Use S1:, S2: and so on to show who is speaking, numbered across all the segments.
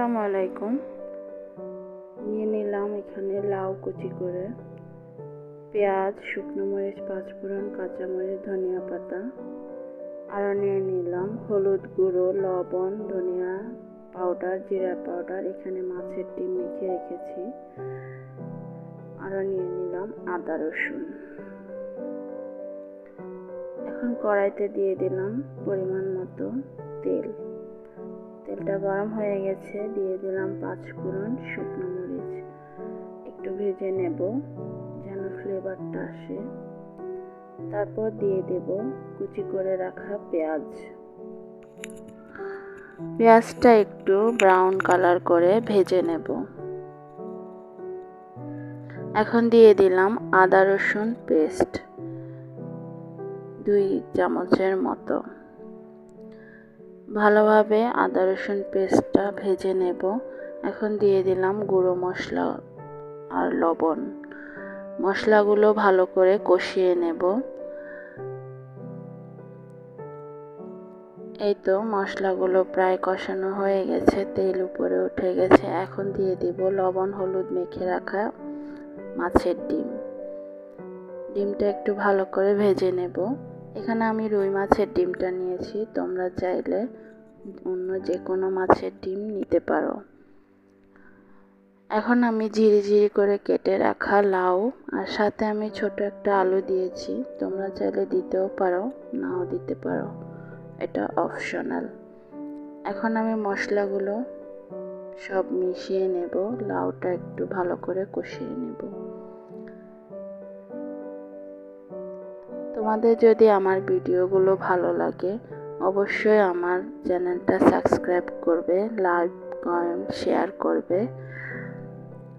S1: আসসালামু আলাইকুম। নিয়ে নিলাম এখানে লাউ কুচি করে, পেঁয়াজ, শুকনো মরিচ, পাঁচফোড়ন, কাঁচামরিচ, ধনিয়া পাতা আরও নিয়ে নিলাম হলুদ গুঁড়ো, লবণ, ধনিয়া পাউডার, জিরা পাউডার, এখানে মাছের ডিম মেখে রেখেছি। আরও নিয়ে নিলাম আদা, রসুন। এখন কড়াইতে দিয়ে দিলাম পরিমাণ মতো তেল। তেলটা গরম হয়ে গেছে, দিয়ে দিলাম পাঁচ ফোড়ন শুকনো মরিচ। একটু ভেজে নেব যেন ফ্লেভারটা আসে। তারপর দিয়ে দেব কুচি করে রাখা পেঁয়াজ। পেঁয়াজটা একটু ব্রাউন কালার করে ভেজে নেব। এখন দিয়ে দিলাম আদা রসুন পেস্ট দুই চামচের মতো। ভালোভাবে আদা রসুন পেস্টটা ভেজে নেব। এখন দিয়ে দিলাম গুঁড়ো মশলা আর লবণ। মশলাগুলো ভালো করে কষিয়ে নেব। এই তো মশলাগুলো প্রায় কষানো হয়ে গেছে, তেল উপরে উঠে গেছে। এখন দিয়ে দিব লবণ হলুদ মেখে রাখা মাছের ডিম। ডিমটা একটু ভালো করে ভেজে নেব। এখানে আমি রুই মাছের ডিমটা নিয়েছি। তোমরা চাইলে অন্য যে কোনো মাছের ডিম নিতে পারো। এখন আমি ঝিরি ঝিরি করে কেটে রাখা লাউ আর সাথে আমি ছোট একটা আলু দিয়েছি। তোমরা চাইলে দিতেও পারো, নাও দিতে পারো। এটা অপশনাল। এখন আমি মশলাগুলো সব মিশিয়ে নেব, লাউটা একটু ভালো করে কষিয়ে নেব। তোমাদের যদি আমার ভিডিওগুলো ভালো লাগে, অবশ্যই আমার চ্যানেলটা সাবস্ক্রাইব করবে, লাইক, কমেন্ট, শেয়ার করবে।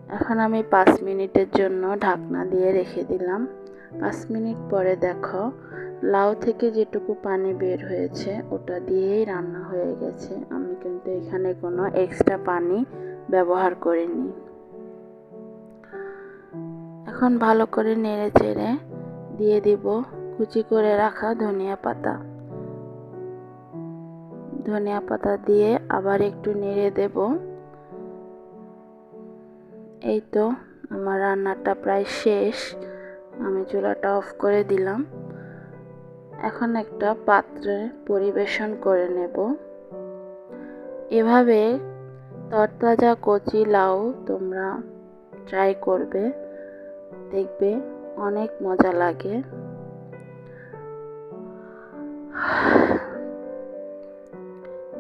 S1: এখন আমি পাঁচ মিনিটের জন্য ঢাকনা দিয়ে রেখে দিলাম। পাঁচ মিনিট পরে দেখো, লাউ থেকে যেটুকু পানি বের হয়েছে, ওটা দিয়েই রান্না হয়ে গেছে। আমি কিন্তু এখানে কোনো এক্সট্রা পানি ব্যবহার করিনি। এখন ভালো করে নেড়ে চেড়ে দিয়ে দিব। কুচি করে রাখা ধনিয়া পাতা। ধনিয়া পাতা দিয়ে আবার একটু নেড়ে দেব। এই তো আমার রান্নাটা প্রায় শেষ। আমি চুলাটা অফ করে দিলাম। এখন একটা পাত্রে পরিবেশন করে নেব। এভাবে তরতাজা কচি লাউ তোমরা ট্রাই করবে। দেখবে অনেক মজা লাগে।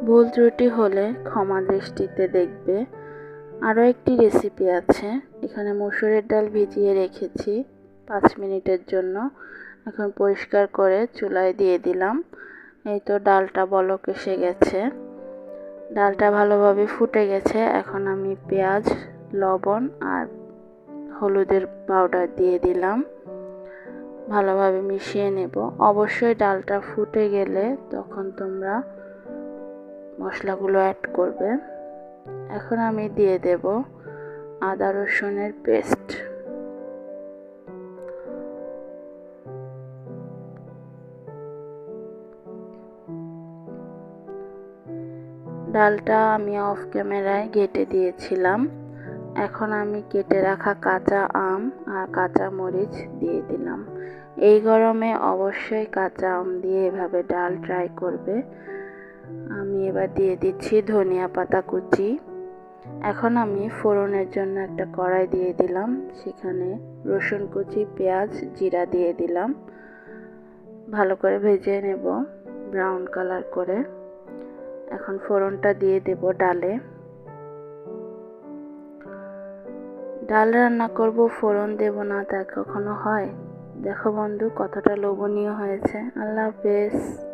S1: ভুল ত্রুটি হলে ক্ষমা দৃষ্টিতে দেখবে। আরও একটি রেসিপি আছে। এখানে মসুরের ডাল ভিজিয়ে রেখেছি পাঁচ মিনিটের জন্য। এখন পরিষ্কার করে চুলায় দিয়ে দিলাম। এই তো ডালটা বলক এসে গেছে। ডালটা ভালোভাবে ফুটে গেছে। এখন আমি পেঁয়াজ, লবণ আর হলুদের পাউডার দিয়ে দিলাম। ভালোভাবে মিশিয়ে নেব। অবশ্যই ডালটা ফুটে গেলে তখন তোমরা মশলাগুলো অ্যাড করবে। এখন আমি দিয়ে দেব আদা রসুনের পেস্ট ডালটা আমি অফ ক্যামেরায় ঘেটে দিয়েছিলাম। এখন আমি কেটে রাখা কাঁচা আম আর কাঁচা মরিচ দিয়ে দিলাম। এই গরমে অবশ্যই কাঁচা আম দিয়ে এভাবে ডাল ট্রাই করবে। আমি এবার দিয়ে দিচ্ছি ধনিয়া পাতা কুচি। এখন আমি ফোড়নের জন্য একটা কড়াই দিয়ে দিলাম। সেখানে রসুন কুচি, পেঁয়াজ, জিরা দিয়ে দিলাম। ভালো করে ভেজে নেব ব্রাউন কালার করে। এখন ফোড়নটা দিয়ে দেব ডালে। ডাল রান্না করব, ফোড়ন দেব না, তা কখনো হয়? দেখো বন্ধু, কতটা লোভনীয় হয়েছে। আল্লাহ হাফেজ।